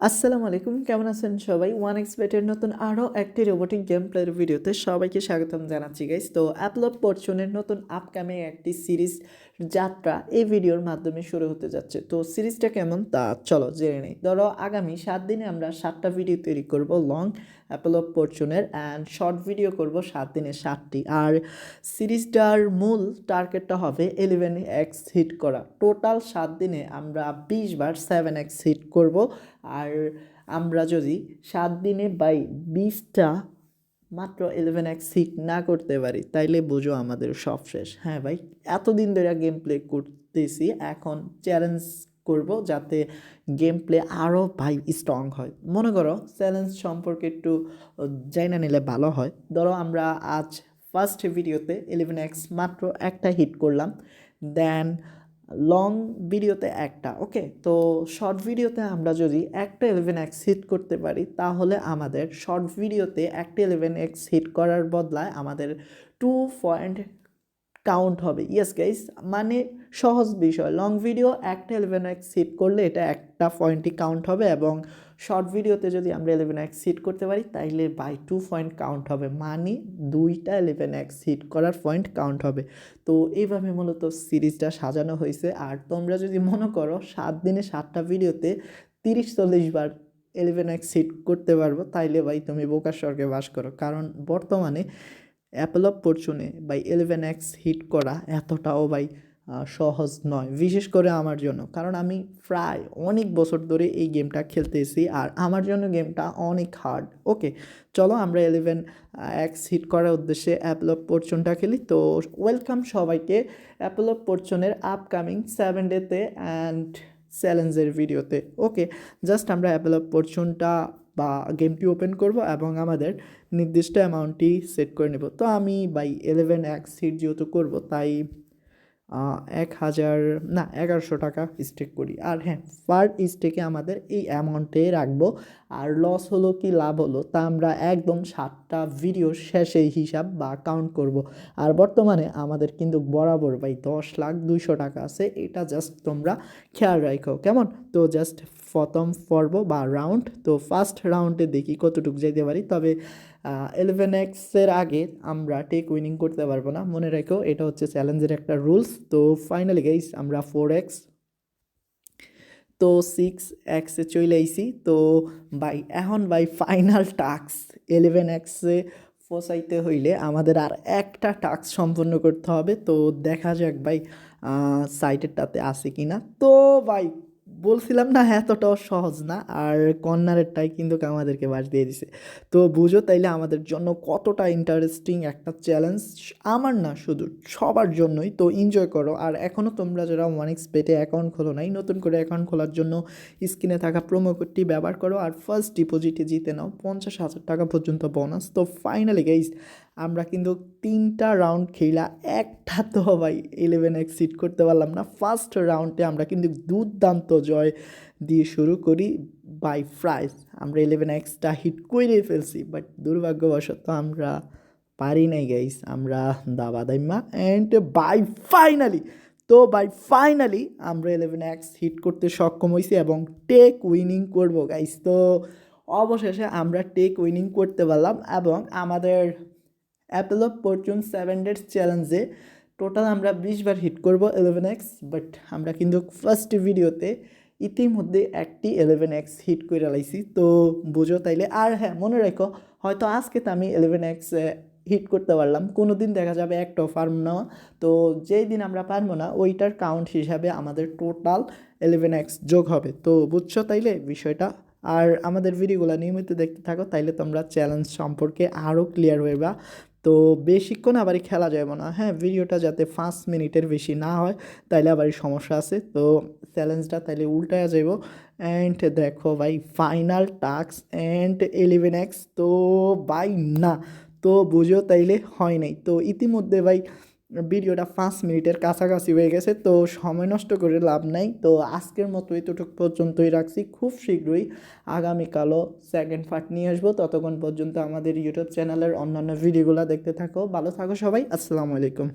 আসসালামু আলাইকুম, কেমন আছেন সবাই? ওয়ান এক্সপেটের নতুন আরও একটি রোবোটিক গেম প্লের ভিডিওতে সবাইকে স্বাগতম জানাচ্ছি গাইস তো অ্যাপলপ পরচুনের নতুন আপকামিং একটি সিরিজ যাত্রা এই ভিডিওর মাধ্যমে শুরু হতে যাচ্ছে। তো সিরিজটা কেমন? তা চলো জেনে নেই। ধরো, আগামী সাত দিনে আমরা সাতটা ভিডিও তৈরি করব লং অ্যাপলপ পরচুনের অ্যান্ড শর্ট ভিডিও করব সাত দিনে সাতটি। আর সিরিজটার মূল টার্গেটটা হবে ইলেভেন এক্স হিট করা। টোটাল সাত দিনে আমরা বিশ বার সেভেন এক্স হিট করব। আর আমরা যদি সাত দিনে বাই বিশটা মাত্র ইলেভেন এক্স হিট না করতে পারি, তাইলে বুঝো আমাদের সব শেষ। হ্যাঁ ভাই, এতদিন ধরে গেম প্লে করতেছি, এখন চ্যালেঞ্জ করব যাতে গেম প্লে আরও ভাই স্ট্রং হয়। মনে করো চ্যালেঞ্জ সম্পর্কে একটু জানা নিলে ভালো হয়। ধরো আমরা আজ ফার্স্ট ভিডিওতে ইলেভেন এক্স মাত্র একটা হিট করলাম দেন লং ভিডিওতে একটা ওকে তো শর্ট ভিডিওতে আমরা যদি একটা ইলেভেন এক্স হিট করতে পারি, তাহলে আমাদের শর্ট ভিডিওতে একটা ইলেভেন এক্স হিট করার বদলায় আমাদের টু পয়েন্ট কাউন্ট হবে। ইয়েস গাইস মানে সহজ বিষয়। লং ভিডিও একটা ইলেভেন এক্স হিট করলে এটা একটা পয়েন্টই কাউন্ট হবে এবং শর্ট ভিডিওতে যদি আমরা ইলেভেন এক্স হিট করতে পারি, তাইলে বাই টু পয়েন্ট কাউন্ট হবে। মানে দুইটা ইলেভেন এক্স হিট করার পয়েন্ট কাউন্ট হবে। তো এইভাবে মূলত সিরিজটা সাজানো হয়েছে। আর তোমরা যদি মনে করো, সাত দিনে সাতটা ভিডিওতে তিরিশ চল্লিশ বার ইলেভেন এক্স হিট করতে পারব, তাইলে ভাই তুমি বোকার স্বর্গে বাস করো। কারণ বর্তমানে অ্যাপেল অফ ফরচুনে বাই ইলেভেন এক্স হিট করা এতটাও বাই সহজ নয়। বিশেষ করে আমার জন্য। কারণ আমি প্রায় অনেক বছর ধরে এই গেমটা খেলতেছি আর আমার জন্য গেমটা অনেক হার্ড ওকে চলো আমরা ইলেভেন এক্স হিট করার উদ্দেশ্যে অ্যাপেল অফ ফরচুনটা খেলি। তো ওয়েলকাম সবাইকে অ্যাপেল অফ ফরচুনের আপকামিং সেভেন ডেতে অ্যান্ড চ্যালেঞ্জের ভিডিওতে ওকে জাস্ট আমরা অ্যাপেল অফ ফরচুনটা বা গেমটি ওপেন করব এবং আমাদের নির্দিষ্ট অ্যামাউন্টটি সেট করে নেব। তো আমি বাই ইলেভেন এক্স সিট যেহেতু করব, তাই এক হাজার, না, এগারোশো টাকা স্টেক করি। আর হ্যাঁ পার স্টেকে আমাদের এই অ্যামাউন্টে রাখব। আর লস হলো কি, লাভ হলো, তা আমরা একদম সাতটা ভিডিও শেষে হিসাব বা কাউন্ট করব। আর বর্তমানে আমাদের কিন্তু বরাবর ভাই দশ লাখ দুইশো টাকা আছে, এটা জাস্ট তোমরা খেয়াল রাখো। কেমন? তো জাস্ট প্রথম পর্ব বা রাউন্ড তো ফার্স্ট রাউন্ডে দেখি কতটুকু যেতে পারি। তবে ইলেভেন এক্সের আগে আমরা টেক উইনিং করতে পারব না। মনে রেখো, এটা হচ্ছে চ্যালেঞ্জের একটা রুলস তো ফাইনালি গাইস আমরা ফোর এক্স তো সিক্স এক্সে চলে আইসি তো বাই এখন বাই ফাইনাল টাস্ক ইলেভেন এক্সে ফসাইতে হইলে আমাদের আর একটা টাস্ক সম্পন্ন করতে হবে। তো দেখা যাক ভাই সাইটেরটাতে আছে কি না তো ভাই বলছিলাম না, এতটাও সহজ না। আর কর্নারেরটাই কিন্তু আমাদেরকে বাস দিয়ে দিছে। তো বুঝো তাইলে আমাদের জন্য কতটা ইন্টারেস্টিং একটা চ্যালেঞ্জ আমার না শুধু সবার জন্যই, তো এনজয় করো। আর এখনও তোমরা যারা ওয়ান এক্স পেটে অ্যাকাউন্ট খোলো নাই, নতুন করে অ্যাকাউন্ট খোলার জন্য স্ক্রিনে থাকা প্রোমো কোডটি ব্যবহার করো। আর ফার্স্ট ডিপোজিটে জিতে নাও পঞ্চাশ হাজার টাকা পর্যন্ত বোনাস তো ফাইনালি গাইজ আমরা কিন্তু তিনটা রাউন্ড খেলা একটা তো ভাই ইলেভেন এক্সিট করতে পারলাম না। ফার্স্ট রাউন্ডে আমরা কিন্তু দুর্দান্ত জয় দিয়ে শুরু করি বাই প্রাইজ আমরা ইলেভেন এক্সটা হিট করে ফেলছি বাট দুর্ভাগ্যবশত আমরা পারি নাই গাইস আমরা দাবা দাইমা অ্যান্ড বাই ফাইনালি তো বাই ফাইনালি আমরা ইলেভেন এক্স হিট করতে সক্ষম হয়েছি এবং টেক উইনিং করব গাইস তো অবশেষে আমরা টেক উইনিং করতে পারলাম এবং আমাদের Apple of Fortune seven days চ্যালেঞ্জে টোটাল আমরা বিশবার হিট করব এলেভেন এক্স বাট আমরা কিন্তু ফার্স্ট ভিডিওতে ইতিমধ্যে একটি এলেভেন এক্স হিট করে লাইছি। তো বুঝো তাইলে, আর হ্যাঁ মনে রেখো, হয়তো আজকে তো আমি এলেভেন এক্স হিট করতে পারলাম। কোনো দিন দেখা যাবে একটাও ফার্ম নেওয়া। তো যেই দিন আমরা পারব না, ওইটার কাউন্ট হিসাবে আমাদের টোটাল এলেভেন এক্স যোগ হবে। তো বুঝছ তাইলে বিষয়টা? আর আমাদের ভিডিওগুলো নিয়মিত দেখতে থাকো, তাইলে তোমরা চ্যালেঞ্জ সম্পর্কে আরও ক্লিয়ার হইবা। তো বেশিক্ষণ আবার খেলা যাবে না। হ্যাঁ ভিডিওটা যাতে পাঁচ মিনিটের বেশি না হয়, তাইলে আবার সমস্যা আছে। তো চ্যালেঞ্জটা তাইলে উল্টায় যাব অ্যান্ড দেখো ভাই final task and eleven X তো ভাই না, তো বুঝো তাইলে হয় নাই। তো ইতিমধ্যে ভাই ভিডিওটা পাঁচ মিনিটের কাছাকাছি হয়ে গেছে, তো সময় নষ্ট করে লাভ নাই। তো আজকের মতো এতটুকু পর্যন্তই রাখছি। খুব শীঘ্রই আগামীকালও সেকেন্ড পার্ট নিয়ে আসব। ততক্ষণ পর্যন্ত আমাদের ইউটিউব চ্যানেলের অন্যান্য ভিডিওগুলো দেখতে থাকো। ভালো থাকো সবাই। আসসালামু আলাইকুম।